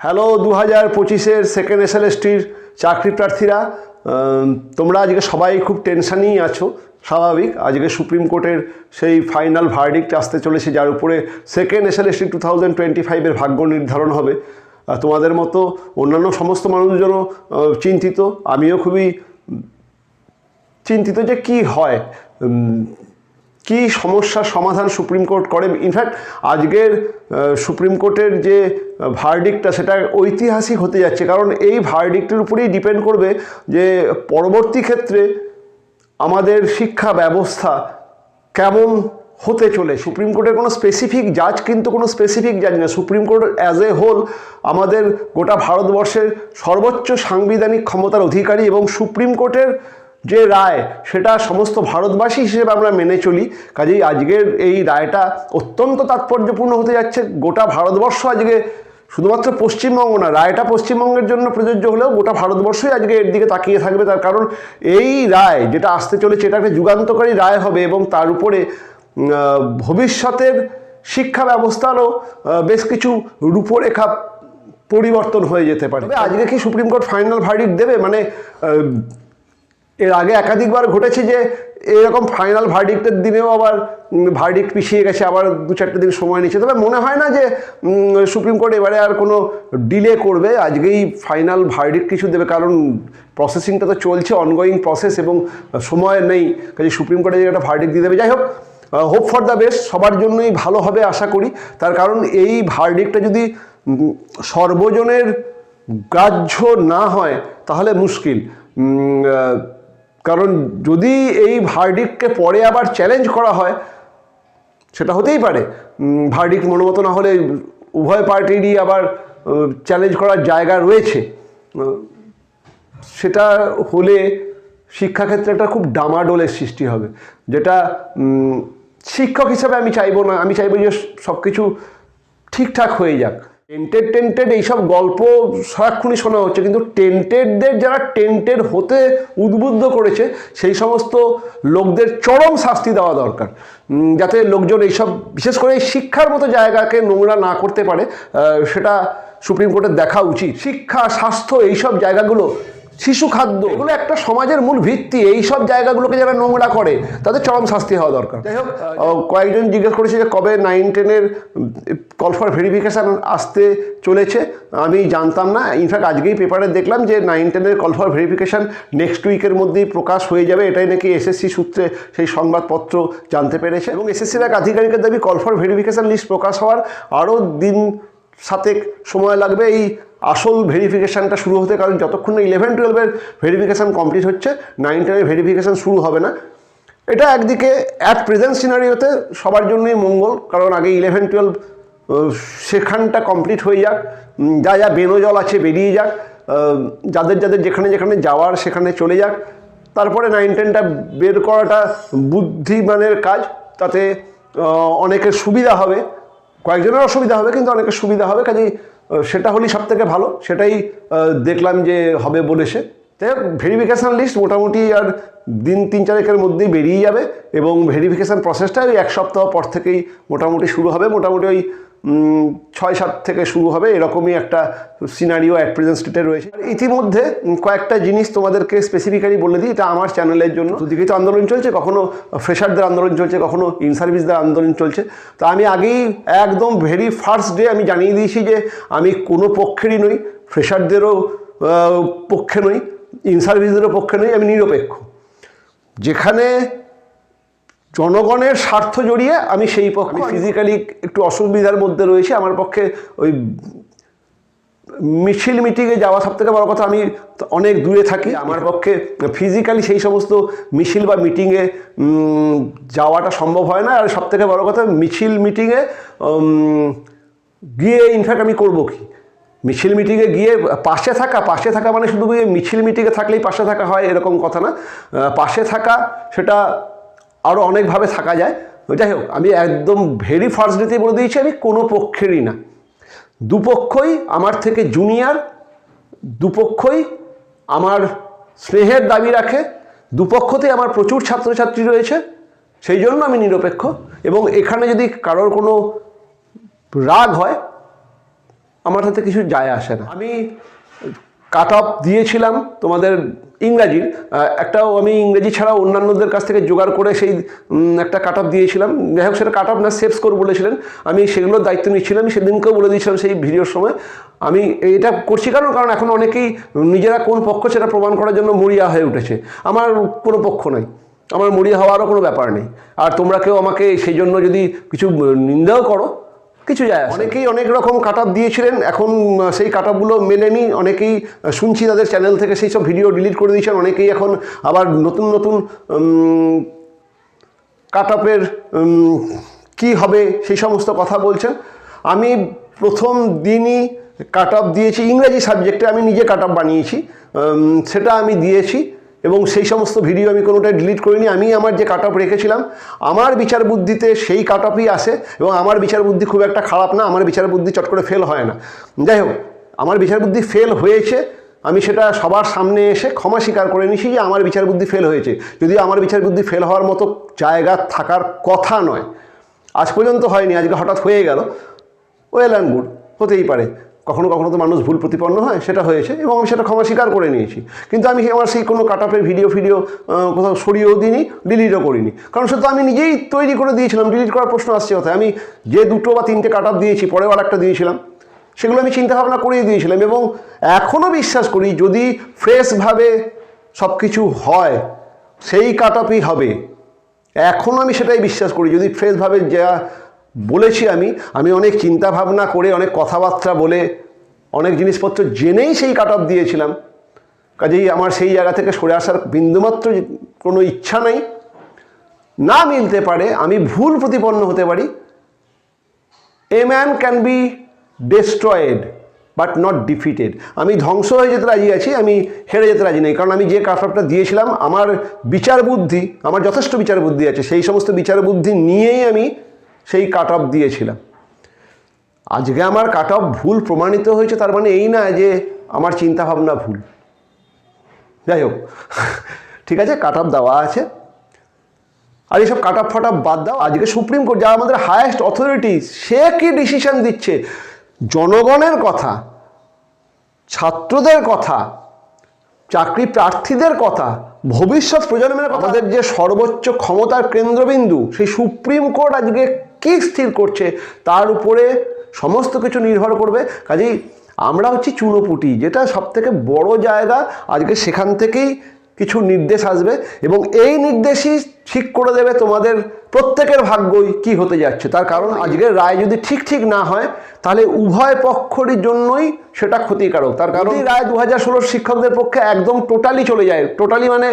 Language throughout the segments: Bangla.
হ্যালো দু হাজার পঁচিশের সেকেন্ড এস এসএলএসটির চাকরি প্রার্থীরা তোমরা আজকে সবাই খুব টেনশানেই আছো, স্বাভাবিক। আজকে সুপ্রিম কোর্টের সেই ফাইনাল ভার্ডিক্ট আসতে চলেছে, যার উপরে second SLST two thousand twenty ফাইভের ভাগ্য নির্ধারণ হবে। তোমাদের মতো অন্যান্য সমস্ত মানুষজনও চিন্তিত। আমিও খুবই চিন্তিত যে কি হয়। কি সমস্যার সমাধান সুপ্রিম কোর্ট করে ইনফ্যাক্ট আজকের সুপ্রিম কোর্টের যে ভার্ডিক্টটা সেটা ঐতিহাসিক হতে যাচ্ছে। কারণ এই ভার্ডিক্টের উপরেই ডিপেন্ড করবে যে, পরবর্তী ক্ষেত্রে আমাদের শিক্ষা ব্যবস্থা কেমন হতে চলে। সুপ্রিম কোর্টের কোনো স্পেসিফিক জাজ কিন্তু কোনো স্পেসিফিক জাজ না। Supreme court as a whole আমাদের গোটা ভারতবর্ষের সর্বোচ্চ সাংবিধানিক ক্ষমতার অধিকারী এবং সুপ্রিম কোর্টের যে রায়, সেটা সমস্ত ভারতবাসী হিসেবে আমরা মেনে চলি। কাজেই আজকের এই রায়টা অত্যন্ত তাৎপর্যপূর্ণ হতে যাচ্ছে। গোটা ভারতবর্ষ আজকে শুধুমাত্র পশ্চিমবঙ্গ না, রায়টা পশ্চিমবঙ্গের জন্য প্রযোজ্য হলেও গোটা ভারতবর্ষই আজকে এর দিকে তাকিয়ে থাকবে। তার কারণ এই রায় যেটা আসতে চলেছে, এটা একটা যুগান্তকারী রায় হবে এবং তার উপরে ভবিষ্যতের শিক্ষা ব্যবস্থারও বেশ কিছু রূপরেখা পরিবর্তন হয়ে যেতে পারে। আজকে কি সুপ্রিম কোর্ট ফাইনাল ভার্ডিক দেবে? মানে এর আগে একাধিকবার ঘটেছে যে এরকম ফাইনাল ভার্ডিক্টের দিনেও আবার ভার্ডিক্ট পিছিয়ে গেছে, আবার দু চারটে দিন সময় নিচ্ছে। তবে মনে হয় না যে সুপ্রিম কোর্ট এবারে আর কোনো ডিলে করবে, আজকেই ফাইনাল ভার্ডিক্ট কিছু দেবে, কারণ প্রসেসিংটা তো চলছে অনগোয়িং প্রসেস এবং সময় নেই। কাজে সুপ্রিম কোর্টে একটা ভার্ডিক্ট দিয়ে দেবে। যাই হোক হোপ ফর দ্য বেস্ট সবার জন্যই ভালো হবে আশা করি। তার কারণ এই ভার্ডিক্টটা যদি সর্বজনের গ্রাহ্য না হয়, তাহলে মুশকিল। কারণ যদি এই ভার্ডিককে পরে আবার চ্যালেঞ্জ করা হয়, সেটা হতেই পারে। ভার্ডিক্ট মনোমতো না হলে উভয় পার্টিরই আবার চ্যালেঞ্জ করার জায়গা রয়েছে। সেটা হলে শিক্ষাক্ষেত্রে একটা খুব ডামাডোলের সৃষ্টি হবে। যেটা শিক্ষক হিসাবে আমি চাইব না, আমি চাইব যে সব কিছু ঠিকঠাক হয়ে যাক। টেন্টেড টেন্টেড এইসব গল্প সারাক্ষণই শোনা হচ্ছে, কিন্তু টেন্টেডদের যারা টেন্টেড হতে উদ্বুদ্ধ করেছে, সেই সমস্ত লোকদের চরম শাস্তি দেওয়া দরকার। যাতে লোকজন এইসব, বিশেষ করে এই শিক্ষার মতো জায়গাকে নোংরা না করতে পারে সেটা সুপ্রিম কোর্টের দেখা উচিত। শিক্ষা, স্বাস্থ্য এইসব জায়গাগুলো শিশু খাদ্য। এগুলো একটা সমাজের মূল ভিত্তি এই সব জায়গাগুলোকে যারা নোংরা করে তাদের চরম শাস্তি হওয়া দরকার। যাই হোক কয়েকজন জিজ্ঞেস করেছে যে কবে নাইন টেনের কল ফর ভেরিফিকেশান আসতে চলেছে আমি জানতাম না। ইনফ্যাক্ট আজকেই পেপারে দেখলাম যে নাইন টেনের কল ফর ভেরিফিকেশান নেক্সট উইকের মধ্যেই প্রকাশ হয়ে যাবে। এটাই নাকি এসএসসি সূত্রে সেই সংবাদপত্র জানতে পেরেছে। এবং এসএসসির এক আধিকারিকের দাবি কল ফর ভেরিফিকেশান লিস্ট প্রকাশ হওয়ার আরও দিন সাতেক সময় লাগবে। এই আসল ভেরিফিকেশানটা শুরু হতে, কারণ যতক্ষণ না ইলেভেন টুয়েলভের ভেরিফিকেশান কমপ্লিট হচ্ছে নাইন টেনের ভেরিফিকেশান শুরু হবে না। এটা একদিকে অ্যাট প্রেজেন্ট সিনারিওতে সবার জন্যই মঙ্গল, কারণ আগে ইলেভেন টুয়েলভ সেখানটা কমপ্লিট হয়ে যাক। যা যা বেনজল আছে বেরিয়ে যাক। যাদের যাদের যেখানে যেখানে যাওয়ার সেখানে চলে যাক। তারপরে নাইন টেনটা বের করাটা বুদ্ধিমানের কাজ, তাতে অনেকের সুবিধা হবে। কয়েকজনের অসুবিধা হবে, কিন্তু অনেকের সুবিধা হবে। কাজেই সেটা হলেই সব থেকে ভালো। সেটাই দেখলাম যে হবে বলেছে সে। হোক ভেরিফিকেশান লিস্ট মোটামুটি আর দিন তিন চারেকের মধ্যেই বেরিয়ে যাবে এবং ভেরিফিকেশান প্রসেসটা ওই এক সপ্তাহ পর থেকেই মোটামুটি শুরু হবে। মোটামুটি ওই ছয় সাত থেকে শুরু হবে, এরকমই একটা সিনারিও অ্যাট প্রেজেন্ট স্টেটে রয়েছে। ইতিমধ্যে কয়েকটা জিনিস তোমাদেরকে স্পেসিফিক্যালি বলে দিই, এটা আমার চ্যানেলের জন্য। দুদিকে তো আন্দোলন চলছে, কখনো ফ্রেশারদের আন্দোলন চলছে, কখনো ইন সার্ভিসদের আন্দোলন চলছে। তো আমি আগেই একদম ভেরি ফার্স্ট ডে আমি জানিয়ে দিয়েছি যে আমি কোনো পক্ষেরই নই ফ্রেশারদেরও পক্ষে নই ইন সার্ভিসদেরও পক্ষে নই, আমি নিরপেক্ষ। যেখানে জনগণের স্বার্থ জড়িয়ে আমি সেই পক্ষে ফিজিক্যালি একটু অসুবিধার মধ্যে রয়েছে। আমার পক্ষে ওই মিছিল মিটিংয়ে যাওয়া সব থেকে বড় কথা আমি অনেক দূরে থাকি। আমার পক্ষে ফিজিক্যালি সেই সমস্ত মিছিল বা মিটিংয়ে যাওয়াটা সম্ভব হয় না। আর সব থেকে বড় কথা মিছিল মিটিংয়ে গিয়ে ইনফ্যাক্ট আমি করব কি? মিছিল মিটিংয়ে গিয়ে পাশে থাকা পাশে থাকা মানে শুধু মিছিল মিটিংয়ে থাকলেই পাশে থাকা হয় এরকম কথা না। পাশে থাকা সেটা আরও অনেকভাবে থাকা যায়। যাই হোক, আমি একদম ভেরি ফার্স্ট ডেতেই বলে দিয়েছি, আমি কোনো পক্ষেরই না। দুপক্ষই আমার থেকে জুনিয়র দুপক্ষই আমার স্নেহের দাবি রাখে, দুপক্ষতেই আমার প্রচুর ছাত্রছাত্রী রয়েছে, সেই জন্য আমি নিরপেক্ষ। এবং এখানে যদি কারোর কোনো রাগ হয়, আমার হাতে কিছু যায় আসে না। আমি কাট অফ দিয়েছিলাম তোমাদের ইংরাজির একটাও আমি ইংরেজি ছাড়া অন্যান্যদের কাছ থেকে জোগাড় করে সেই একটা কাট অফ দিয়েছিলাম। যাই হোক, সেটা কাট অফ না সেভ স্কোর বলেছিলেন। আমি সেগুলোর দায়িত্ব নিচ্ছিলাম সেদিনকেও বলে দিয়েছিলাম সেই ভিডিওর সময়। আমি এটা করছি কারণ কারণ এখন অনেকেই নিজেরা কোন পক্ষ সেটা প্রমাণ করার জন্য মরিয়া হয়ে উঠেছে। আমার কোনো পক্ষ নাই। আমার মরিয়া হওয়ারও কোনো ব্যাপার নেই। আর তোমরা কেউ আমাকে সেই জন্য যদি কিছু নিন্দাও করো কিছু যায় অনেকেই অনেক রকম কাট দিয়েছিলেন, এখন সেই কাট আপগুলো মেলেনি অনেকেই শুনছি তাদের চ্যানেল থেকে সেই সব ভিডিও ডিলিট করে দিয়েছেন, অনেকেই এখন আবার নতুন নতুন কাট আপের কী হবে সেই সমস্ত কথা বলছেন আমি প্রথম দিনই কাট দিয়েছি, ইংরেজি সাবজেক্টে আমি নিজে কাট বানিয়েছি সেটা আমি দিয়েছি। এবং সেই সমস্ত ভিডিও আমি কোনোটাই ডিলিট করিনি। আমি আমার যে কাট রেখেছিলাম, আমার বিচার বুদ্ধিতে সেই কাট আসে এবং আমার বিচার বুদ্ধি খুব একটা খারাপ না, আমার বিচার বুদ্ধি চট করে ফেল হয় না। যাই হোক, আমার বিচার বুদ্ধি ফেল হয়েছে, আমি সেটা সবার সামনে এসে ক্ষমা স্বীকার করে নিছি যে আমার বিচার বুদ্ধি ফেল হয়েছে। যদি আমার বিচার বুদ্ধি ফেল হওয়ার মতো জায়গা থাকার কথা নয়। আজ পর্যন্ত হয়নি, আজকে হঠাৎ হয়ে গেল। ওয়েল অ্যান্ড গুড হতেই পারে। কখনো কখনো তো মানুষ ভুল প্রতিপন্ন হয়, সেটা হয়েছে এবং আমি সেটা ক্ষমা স্বীকার করে নিয়েছি। কিন্তু আমি আমার সেই কোনো কাট আপের ভিডিও ফিডিও কোথাও সরিয়েও দিইনি ডিলিটও করিনি। কারণ সেটা আমি নিজেই তৈরি করে দিয়েছিলাম ডিলিট করার প্রশ্ন আসছে কোথায়? আমি যে দুটো বা তিনটে কাট আপ দিয়েছি, পরেও আর একটা দিয়েছিলাম, সেগুলো আমি চিন্তা ভাবনা করিয়ে দিয়েছিলাম এবং এখনও বিশ্বাস করি যদি ফ্রেশভাবে সব কিছু হয়, সেই কাট আপই হবে। এখনও আমি সেটাই বিশ্বাস করি, যদি ফ্রেশভাবে যা বলেছি আমি আমি অনেক চিন্তা ভাবনা করে, অনেক কথাবার্তা বলে, অনেক জিনিসপত্র জেনেই সেই কাট অফ দিয়েছিলাম। কাজেই আমার সেই জায়গা থেকে সরে আসার বিন্দুমাত্র কোনো ইচ্ছা নেই। না মিলতে পারে, আমি ভুল প্রতিপন্ন হতে পারি। A man can be destroyed but not defeated আমি ধ্বংস হয়ে যেতে রাজি আছি, আমি হেরে যেতে রাজি নেই। কারণ আমি যে কাটঅফটা দিয়েছিলাম, আমার বিচার বুদ্ধি আমার যথেষ্ট বিচার বুদ্ধি আছে। সেই সমস্ত বিচার বুদ্ধি নিয়েই আমি সেই কাট অফ দিয়েছিলাম। আজকে আমার কাট অফ ভুল প্রমাণিত হয়েছে, তার মানে এই না যে আমার চিন্তা ভাবনা ভুল। যাই হোক, ঠিক আছে কাট অফ দেওয়া আছে। আর এইসব কাট আপ ফাটাপ বাদ দাও। আজকে সুপ্রিম কোর্ট যা আমাদের হায়েস্ট অথরিটি সে কি ডিসিশন দিচ্ছে? জনগণের কথা, ছাত্রদের কথা, চাকরি প্রার্থীদের কথা, ভবিষ্যৎ প্রজন্মের কথা। যে সর্বোচ্চ ক্ষমতার কেন্দ্রবিন্দু, সেই সুপ্রিম কোর্ট আজকে কি স্থির করছে, তার উপরে সমস্ত কিছু নির্ভর করবে। কাজেই আমরা হচ্ছি চুনোপুটি, যেটা সবথেকে বড় জায়গা, আজকে সেখান থেকেই কিছু নির্দেশ আসবে এবং এই নির্দেশই ঠিক করে দেবে তোমাদের প্রত্যেকের ভাগ্যই কি হতে যাচ্ছে। তার কারণ আজকের রায় যদি ঠিক ঠিক না হয়, তাহলে উভয় পক্ষেরই জন্যই সেটা ক্ষতিকারক। তার কারণ রায় দু হাজার ষোলোর শিক্ষকদের পক্ষে একদম টোটালি চলে যায়, টোটালি মানে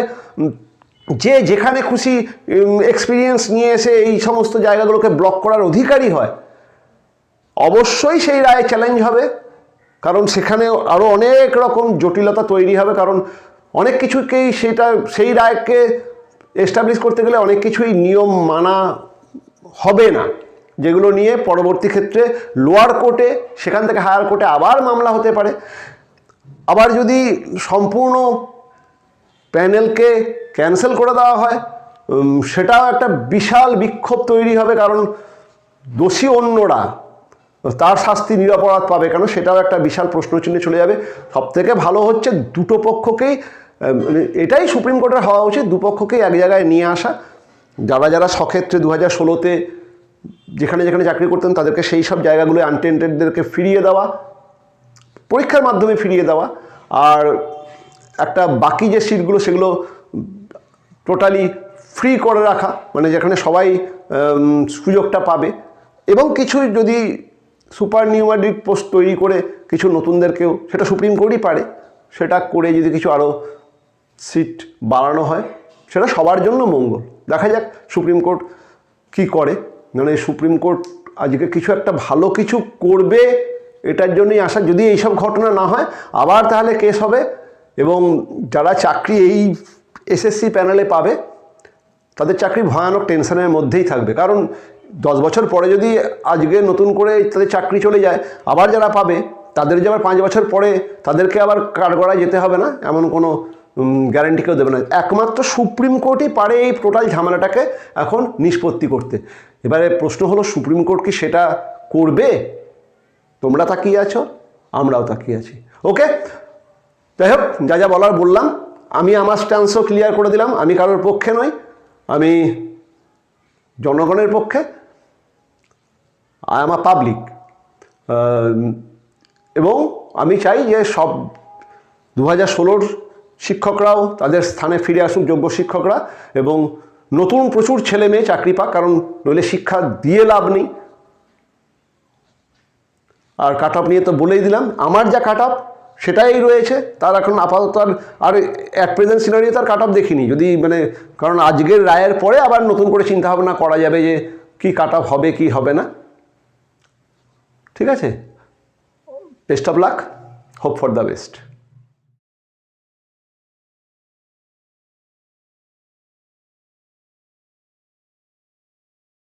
যে যেখানে খুশি এক্সপিরিয়েন্স নিয়ে এসে এই সমস্ত জায়গাগুলোকে ব্লক করার অধিকারী হয়, অবশ্যই সেই রায় চ্যালেঞ্জ হবে। কারণ সেখানে আরও অনেক রকম জটিলতা তৈরি হবে। কারণ অনেক কিছুকেই সেটা, সেই রায়কে এস্টাবলিশ করতে গেলে অনেক কিছুই নিয়ম মানা হবে না। যেগুলো নিয়ে পরবর্তী ক্ষেত্রে লোয়ার কোর্টে সেখান থেকে হায়ার কোর্টে আবার মামলা হতে পারে। আবার যদি সম্পূর্ণ প্যানেলকে ক্যান্সেল করে দেওয়া হয়। সেটাও একটা বিশাল বিক্ষোভ তৈরি হবে, কারণ দোষী অন্যরা তার শাস্তি নিরপরাধ পাবে, কেন সেটাও একটা বিশাল প্রশ্নচিহ্নে চলে যাবে। সব থেকে ভালো হচ্ছে দুটো পক্ষকেই মানে এটাই সুপ্রিম কোর্টের হওয়া উচিত দুপক্ষকেই এক জায়গায় নিয়ে আসা। যারা যারা সক্ষেত্রে দু হাজার ষোলোতে যেখানে যেখানে চাকরি করতেন, তাদেরকে সেই সব জায়গাগুলো আনটেন্টেডদেরকে ফিরিয়ে দেওয়া, পরীক্ষার মাধ্যমে ফিরিয়ে দেওয়া। আর একটা বাকি যে সিটগুলো সেগুলো টোটালি ফ্রি করে রাখা মানে যেখানে সবাই সুযোগটা পাবে। এবং কিছু যদি সুপার নিউমারিক পোস্ট তৈরি করে কিছু নতুনদেরকেও, সেটা সুপ্রিম কোর্টই পারে। সেটা করে যদি কিছু আরও সিট বাড়ানো হয়, সেটা সবার জন্য মঙ্গল। দেখা যাক সুপ্রিম কোর্ট কি করে। মানে সুপ্রিম কোর্ট আজকে কিছু একটা ভালো কিছু করবে, এটার জন্যই আশা। যদি এইসব ঘটনা না হয়, আবার তাহলে কেস হবে এবং যারা চাকরি এই এসএসসি প্যানেলে পাবে, তাদের চাকরি ভয়ানক টেনশনের মধ্যেই থাকবে। কারণ দশ বছর পরে যদি আজকে নতুন করে তাদের চাকরি চলে যায়, আবার যারা পাবে, তাদের যে আবার পাঁচ বছর পরে তাদেরকে আবার কাঠগড়ায় যেতে হবে না, এমন কোনো গ্যারান্টি কেউ দেবে না। একমাত্র সুপ্রিম কোর্টই পারে এই টোটাল ঝামেলাটাকে এখন নিষ্পত্তি করতে। এবারে প্রশ্ন হলো, সুপ্রিম কোর্ট কি সেটা করবে? তোমরা তাকিয়ে আছো, আমরাও তাকিয়ে আছি। ওকে যাই হোক, যা যা বলার বললাম। আমি আমার স্ট্যান্সও ক্লিয়ার করে দিলাম। আমি কারোর পক্ষে নই। আমি জনগণের পক্ষে। আই এম আ পাবলিক এবং আমি চাই যে সব দু হাজার ষোলোর শিক্ষকরাও তাদের স্থানে ফিরে আসুক, যোগ্য শিক্ষকরা। এবং নতুন প্রচুর ছেলে মেয়ে চাকরি পাক, কারণ নইলে শিক্ষা দিয়ে লাভ নেই। আর কাট নিয়ে তো বলেই দিলাম। আমার যা কাট সেটাই রয়েছে। তার এখন আপাতত আর আর অ্যাট প্রেজেন্ট সিনারিও তার কাট অফ দেখিনি। যদি মানে কারণ আজকের রায়ের পরে আবার নতুন করে চিন্তা ভাবনা করা যাবে যে কি কাট অফ হবে, কি হবে না। ঠিক আছে? Best of luck hope for the best